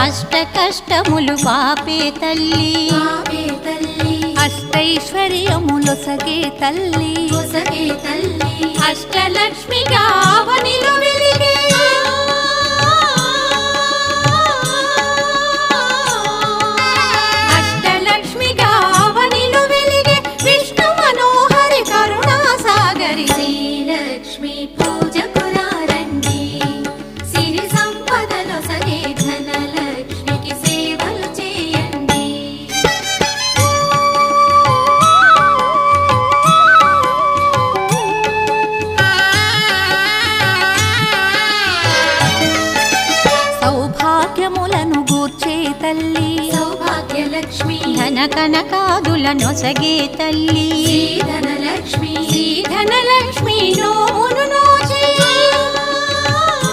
అష్ట కష్టములు పాపే తల్లి. తల్లి. ఒసగే తల్లి. అష్టలక్ష్మిగా తల్లి. సౌభాగ్యలక్ష్మి. ధన కనకాదుల నొసగే తల్లి. శ్రీ ధనలక్ష్మి ధనలక్ష్మి నో